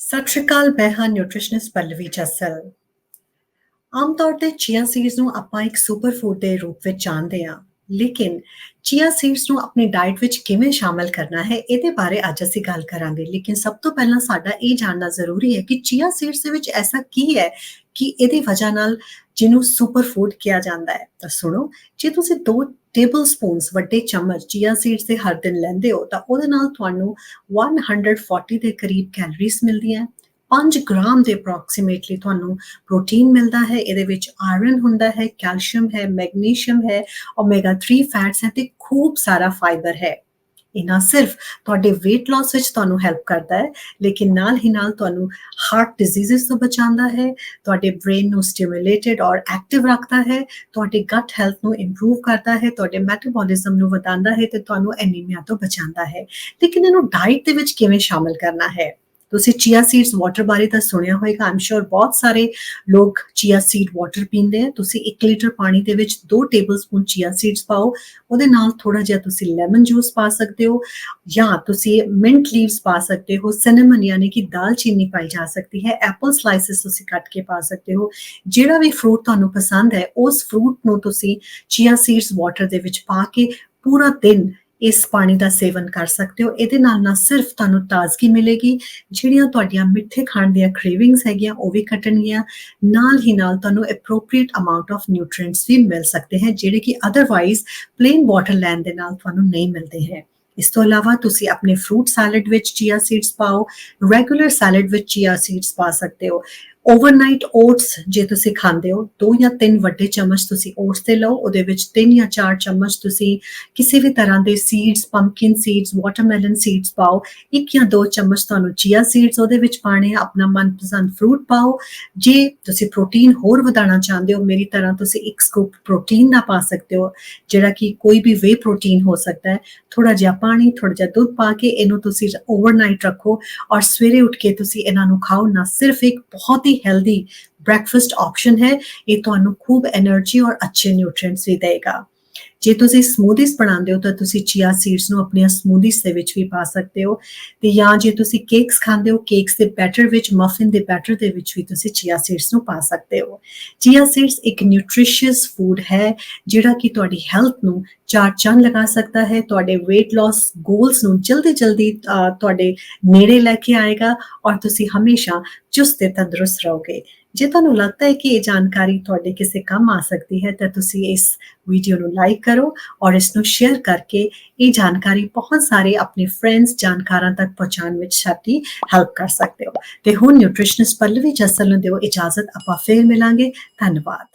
ਸਤਿ ਸ਼੍ਰੀ ਅਕਾਲ, ਮੈਂ ਹਾਂ ਨਿਊਟ੍ਰੀਸ਼ਨਿਸਟ ਪੱਲਵੀ ਜੱਸਲ। ਆਮ ਤੌਰ ਤੇ ਚੀਆ ਸੀਡਸ ਨੂੰ ਆਪਾਂ ਇੱਕ ਸੁਪਰ ਫੂਡ ਦੇ ਰੂਪ ਵਿੱਚ ਜਾਣਦੇ ਹਾਂ, ਲੇਕਿਨ ਚੀਆ ਸੀਡਸ ਨੂੰ ਆਪਣੀ ਡਾਈਟ ਵਿੱਚ ਕਿਵੇਂ ਸ਼ਾਮਲ ਕਰਨਾ ਹੈ, ਇਹਦੇ ਬਾਰੇ ਅੱਜ ਅਸੀਂ ਗੱਲ ਕਰਾਂਗੇ। ਲੇਕਿਨ ਸਭ ਤੋਂ ਪਹਿਲਾਂ ਸਾਡਾ ਇਹ ਜਾਣਨਾ ਜ਼ਰੂਰੀ ਹੈ ਕਿ ਚੀਆ ਸੀਡਸ ਦੇ ਵਿੱਚ ਐਸਾ ਕੀ ਹੈ ਕਿ ਇਹਦੀ ਵਜ੍ਹਾ ਨਾਲ ਜਿਹਨੂੰ ਸੁਪਰ ਫੂਡ ਕਿਹਾ ਜਾਂਦਾ ਹੈ। ਤਾਂ ਸੁਣੋ, ਜੇ ਤੁਸੀਂ ਦੋ ਟੇਬਲ ਸਪੂਨਸ ਵੱਡੇ ਚਮਚ ਚੀਆ ਸੀਡਸ ਦੇ ਹਰ ਦਿਨ ਲੈਂਦੇ ਹੋ, ਤਾਂ ਉਹਦੇ ਨਾਲ ਤੁਹਾਨੂੰ 140 ਦੇ ਕਰੀਬ ਕੈਲਰੀਜ਼ ਮਿਲਦੀਆਂ 5 ਗ੍ਰਾਮ ਦੇ ਅਪਰੋਕਸੀਮੇਟਲੀ ਤੁਹਾਨੂੰ ਪ੍ਰੋਟੀਨ ਮਿਲਦਾ ਹੈ, ਇਹਦੇ ਵਿੱਚ ਆਇਰਨ ਹੁੰਦਾ ਹੈ ਕੈਲਸ਼ੀਅਮ ਹੈ ਮੈਗਨੀਸ਼ੀਅਮ ਹੈ ਓਮੇਗਾ 3 ਫੈਟਸ ਹੈ ਤੇ ਖੂਬ ਸਾਰਾ ਫਾਈਬਰ ਹੈ। ਇਹ ਨਾ ਸਿਰਫ ਤੁਹਾਡੇ weight loss ਵਿੱਚ ਤੁਹਾਨੂੰ ਹੈਲਪ ਕਰਦਾ ਹੈ, ਲੇਕਿਨ ਨਾਲ ਹੀ ਨਾਲ ਤੁਹਾਨੂੰ ਹਾਰਟ ਡਿਜ਼ੀਜ਼ਸ ਤੋਂ ਬਚਾਉਂਦਾ ਹੈ, ਤੁਹਾਡੇ ਬ੍ਰੇਨ ਨੂੰ ਸਟਿਮੂਲੇਟਡ ਔਰ ਐਕਟਿਵ ਰੱਖਦਾ ਹੈ, ਤੁਹਾਡੇ ਗਟ ਹੈਲਥ ਨੂੰ ਇੰਪਰੂਵ ਕਰਦਾ ਹੈ, ਤੁਹਾਡੇ ਮੈਟਾਬੋਲਿਜ਼ਮ ਨੂੰ ਵਧਾਉਂਦਾ ਹੈ ਤੇ ਤੁਹਾਨੂੰ ਐਨੀਮੀਆ ਤੋਂ ਬਚਾਉਂਦਾ ਹੈ। ਲੇਕਿਨ ਇਹਨੂੰ ਡਾਈਟ ਦੇ ਵਿੱਚ ਕਿਵੇਂ ਸ਼ਾਮਲ ਕਰਨਾ ਹੈ? ਤੁਸੀਂ ਚੀਆ ਸੀਡਸ ਵਾਟਰ ਬਾਰੇ ਤਾਂ ਸੁਣਿਆ ਹੋਵੇਗਾ ਆਮ ਸ਼ੋਰ ਬਹੁਤ ਸਾਰੇ ਲੋਕ ਚੀਆ ਸੀਡ ਵਾਟਰ ਪੀਂਦੇ ਆ। ਤੁਸੀਂ 1 ਲੀਟਰ ਪਾਣੀ ਦੇ ਵਿੱਚ 2 ਟੇਬਲਸਪੂਨ ਚੀਆ ਸੀਡਸ ਪਾਓ। ਉਹਦੇ ਨਾਲ ਥੋੜਾ ਜਿਹਾ ਤੁਸੀਂ ਲੈਮਨ ਜੂਸ ਪਾ ਸਕਦੇ ਹੋ ਜਾਂ ਤੁਸੀਂ ਮਿੰਟ ਲੀਵਸ ਪਾ ਸਕਦੇ ਹੋ। ਸਿਨੇਮਨ ਯਾਨੀ ਕਿ ਦਾਲਚੀਨੀ ਪਾਈ ਜਾ ਸਕਦੀ ਹੈ। ਐਪਲ ਸਲਾਈਸਸ ਤੁਸੀਂ ਕੱਟ ਕੇ ਪਾ ਸਕਦੇ ਹੋ। ਜਿਹੜਾ ਵੀ ਫਰੂਟ ਤੁਹਾਨੂੰ ਪਸੰਦ ਹੈ, ਉਸ ਫਰੂਟ ਨੂੰ ਤੁਸੀਂ ਚੀਆ ਸੀਡਸ ਵਾਟਰ ਦੇ ਵਿੱਚ ਪਾ ਕੇ ਪੂਰਾ ਦਿਨ ਇਸ ਪਾਣੀ ਦਾ ਸੇਵਨ ਕਰ ਸਕਦੇ ਹੋ। ਇਹਦੇ ਨਾਲ ਨਾ ਸਿਰਫ ਤੁਹਾਨੂੰ ਤਾਜ਼ਗੀ ਮਿਲੇਗੀ। ਜਿਹੜੀਆਂ ਤੁਹਾਡੀਆਂ ਮਿੱਠੇ ਖਾਣ ਦੀਆਂ ਕ੍ਰੇਵਿੰਗਸ ਹੈਗੀਆਂ, ਉਹ ਵੀ ਘਟਣਗੀਆਂ ਨਾਲ ਹੀ ਨਾਲ ਤੁਹਾਨੂੰ ਐਪਰੋਪ੍ਰੀਏਟ ਅਮਾਉਂਟ ਆਫ ਨਿਊਟ੍ਰੀਐਂਟਸ ਵੀ ਮਿਲ ਸਕਦੇ ਹਨ ਜਿਹੜੇ ਕਿ ਅਦਰਵਾਈਜ਼ ਪਲੇਨ ਵਾਟਰ ਲੈਣ ਦੇ ਨਾਲ ਤੁਹਾਨੂੰ ਨਹੀਂ ਮਿਲਦੇ ਹੈ। ਇਸ ਤੋਂ ਇਲਾਵਾ ਤੁਸੀਂ ਆਪਣੇ ਫਰੂਟ ਸੈਲਡ ਵਿੱਚ ਚੀਆ ਸੀਡਸ ਪਾਓ। ਰੈਗੂਲਰ ਸੈਲਡ ਵਿੱਚ ਚੀਆ ਸੀਡਸ ਪਾ ਸਕਦੇ ਹੋ। ਓਵਰਨਾਈਟ ਓਟਸ ਜੇ ਤੁਸੀਂ ਖਾਂਦੇ ਹੋ, ਦੋ ਜਾਂ ਤਿੰਨ ਵੱਡੇ ਚਮਚ ਤੁਸੀਂ ਓਟਸ ਦੇ ਲਓ, ਉਹਦੇ ਵਿੱਚ ਤਿੰਨ ਜਾਂ ਚਾਰ ਚਮਚ ਤੁਸੀਂ ਕਿਸੇ ਵੀ ਤਰ੍ਹਾਂ ਦੇ seeds pumpkin seeds watermelon seeds ਪਾਓ। ਇੱਕ ਜਾਂ ਦੋ ਚਮਚ ਤੁਹਾਨੂੰ ਚੀਆ ਸੀਡਸ ਉਹਦੇ ਵਿੱਚ ਪਾਣੇ ਆ, ਆਪਣਾ ਮਨਪਸੰਦ ਫਰੂਟ ਪਾਓ। ਜੇ ਤੁਸੀਂ ਪ੍ਰੋਟੀਨ ਹੋਰ ਵਧਾਉਣਾ ਚਾਹੁੰਦੇ ਹੋ, ਮੇਰੀ ਤਰ੍ਹਾਂ ਤੁਸੀਂ ਇੱਕ ਸਕੂਪ ਪ੍ਰੋਟੀਨ ਦਾ ਪਾ ਸਕਦੇ ਹੋ, ਜਿਹੜਾ ਕਿ ਕੋਈ ਵੀ ਵੇ ਪ੍ਰੋਟੀਨ ਹੋ ਸਕਦਾ ਹੈ। ਥੋੜਾ ਜਿਹਾ ਪਾਣੀ ਥੋੜਾ ਜਿਹਾ ਦੁੱਧ ਪਾ ਕੇ ਇਹਨੂੰ ਤੁਸੀਂ ਓਵਰਨਾਈਟ ਰੱਖੋ ਔਰ ਸਵੇਰੇ ਉੱਠ ਕੇ ਤੁਸੀਂ ਇਹਨਾਂ ਨੂੰ ਖਾਓ। ਨਾ ਸਿਰਫ ਇੱਕ ਬਹੁਤ ਹੀ ਹੈਲਦੀ ਬ੍ਰੈਕਫਾਸਟ ਆਪਸ਼ਨ ਹੈ ਇਹ ਤੁਹਾਨੂੰ ਖੂਬ એનર્ਜੀ ਔਰ ਅੱਛੇ ਨਿਊਟ੍ਰੀਐਂਟਸ ਵੀ ਦੇਗਾ ਜੇ ਤੁਸੀਂ ਸਮੂਦੀਜ਼ ਬਣਾਉਂਦੇ ਹੋ ਤਾਂ ਤੁਸੀਂ ਚੀਆ ਸੀਡਸ ਨੂੰ ਆਪਣੀਆਂ ਸਮੂਦੀਜ਼ ਦੇ ਵਿੱਚ ਵੀ ਪਾ ਸਕਦੇ ਹੋ ਤੇ ਜਾਂ ਜੇ ਤੁਸੀਂ ਕੇਕਸ ਖਾਂਦੇ ਹੋ ਕੇਕਸ ਦੇ ਬੈਟਰ ਵਿੱਚ ਮਫਿਨ ਦੇ ਬੈਟਰ ਦੇ ਵਿੱਚ ਵੀ ਤੁਸੀਂ ਚੀਆ ਸੀਡਸ ਨੂੰ ਪਾ ਸਕਦੇ ਹੋ। ਚੀਆ ਸੀਡਸ ਇੱਕ ਨਿਊਟ੍ਰੀਸ਼ੀਅਸ ਫੂਡ ਹੈ ਜਿਹੜਾ ਕਿ ਤੁਹਾਡੀ ਹੈਲਥ ਨੂੰ ਚਾਰ ਚੰਨ ਲਗਾ ਸਕਦਾ ਹੈ ਤੁਹਾਡੇ weight loss goals ਨੂੰ ਜਲਦੀ ਜਲਦੀ ਅਹ, ਤੁਹਾਡੇ ਨੇੜੇ ਲੈ ਕੇ ਆਏਗਾ ਔਰ ਤੁਸੀਂ ਹਮੇਸ਼ਾ ਚੁਸਤ ਤੇ ਤੰਦਰੁਸਤ ਰਹੋਗੇ। ਜੇ ਤੁਹਾਨੂੰ ਲੱਗਦਾ ਹੈ ਕਿ ਇਹ ਜਾਣਕਾਰੀ ਤੁਹਾਡੇ ਕਿਸੇ ਕੰਮ ਆ ਸਕਦੀ ਹੈ, ਤਾਂ ਤੁਸੀਂ ਇਸ ਵੀਡੀਓ ਨੂੰ ਲਾਈਕ ਕਰੋ ਔਰ ਇਸ ਨੂੰ ਸ਼ੇਅਰ ਕਰਕੇ ਇਹ ਜਾਣਕਾਰੀ ਬਹੁਤ ਸਾਰੇ ਆਪਣੇ ਫਰੈਂਡਸ ਜਾਣਕਾਰਾਂ ਤੱਕ ਪਹੁੰਚਾਉਣ ਵਿੱਚ ਸਾਡੀ ਹੈਲਪ ਕਰ ਸਕਦੇ ਹੋ। ਤੇ ਹੁਣ ਨਿਊਟ੍ਰੀਸ਼ਨਿਸਟ ਪੱਲਵੀ ਜਸਲ ਨੂੰ ਦਿਓ ਇਜਾਜ਼ਤ, ਆਪਾਂ ਫੇਰ ਮਿਲਾਂਗੇ। ਧੰਨਵਾਦ।